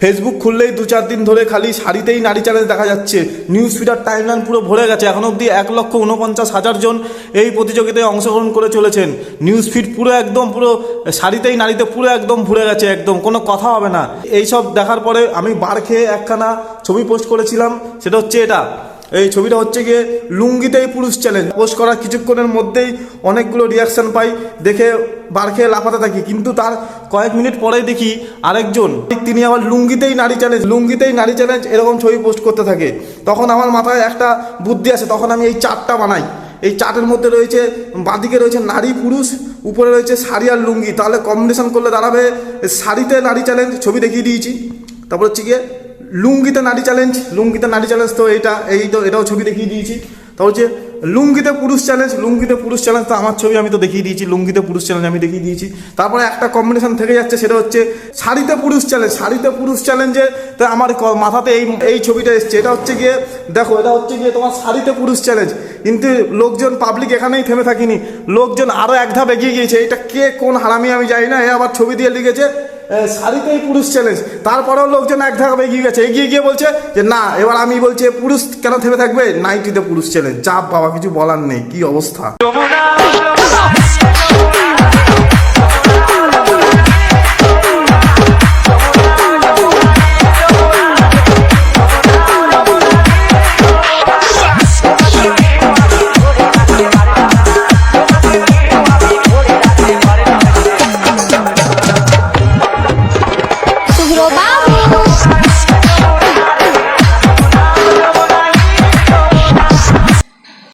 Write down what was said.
Facebook খুললেই দু চার দিন ধরে খালি শাড়িতেই নারী চ্যানেল দেখা যাচ্ছে। নিউজ ফিডার টাইমলাইন পুরো ভরে গেছে। এখন অবধি এক লক্ষ উনপঞ্চাশ হাজার জন এই প্রতিযোগিতায় অংশগ্রহণ করে চলেছেন। নিউজ ফিড পুরো একদম পুরো, শাড়িতেই নারীতে পুরো একদম ভরে গেছে একদম, কোনো কথা হবে না। এইসব দেখার পরে আমি বার খেয়ে একখানা ছবি পোস্ট করেছিলাম, সেটা হচ্ছে এটা। এই ছবিটা হচ্ছে গিয়ে লুঙ্গিতেই পুরুষ চ্যালেঞ্জ পোস্ট করার কিছুক্ষণের মধ্যেই অনেকগুলো রিয়াকশন পাই, দেখে বার খেয়ে লাফাতে থাকি। কিন্তু তার কয়েক মিনিট পরেই দেখি আরেকজন। তিনি আবার লুঙ্গিতেই নারী চ্যালেঞ্জ লুঙ্গিতেই নারী চ্যালেঞ্জ এরকম ছবি পোস্ট করতে থাকে। তখন আমার মাথায় একটা বুদ্ধি আসে, তখন আমি এই চারটা বানাই। এই চার্টের মধ্যে রয়েছে, বাঁদিকে রয়েছে নারী পুরুষ, উপরে রয়েছে শাড়ি আর লুঙ্গি। তাহলে কম্বিনেশন করলে দাঁড়াবে, শাড়িতে নারী চ্যালেঞ্জ ছবি দেখিয়ে দিয়েছি। তারপর হচ্ছে গিয়ে লুঙ্গিতে নারী চ্যালেঞ্জ লুঙ্গিতে নারী চ্যালেঞ্জ তো এইটা, এই তো, এটাও ছবি দেখিয়ে দিয়েছি। তা হচ্ছে লুঙ্গিতে পুরুষ চ্যালেঞ্জ লুঙ্গিতে পুরুষ চ্যালেঞ্জ তো আমার ছবি আমি তো দেখিয়ে দিয়েছি, লুঙ্গিতে পুরুষ চ্যালেঞ্জ আমি দেখিয়ে দিয়েছি। তারপরে একটা কম্বিনেশন থেকে যাচ্ছে, সেটা হচ্ছে শাড়িতে পুরুষ চ্যালেঞ্জ শাড়িতে পুরুষ চ্যালেঞ্জে তো আমার মাথাতে এই এই ছবিটা এসছে। এটা হচ্ছে গিয়ে, দেখো, এটা হচ্ছে গিয়ে তোমার শাড়িতে পুরুষ চ্যালেঞ্জ কিন্তু লোকজন পাবলিক এখানেই থেমে থাকিনি। লোকজন আরও এক ধাপ এগিয়ে গিয়েছে এটা কে কোন হারামি আমি জানি না, এ আবার ছবি দিয়ে লিখেছে শাড়িতেই পুরুষ চ্যালেঞ্জ তারপরেও লোকজন এক ধাপ এগিয়ে গেছে। এগিয়ে গিয়ে বলছে যে, না, এবার আমি বলছি, পুরুষ কেন থেমে থাকবে? নাইটিতে পুরুষ চ্যালেঞ্জ চাপ বাবা, কিছু বলার নেই। কি অবস্থা? meu baú.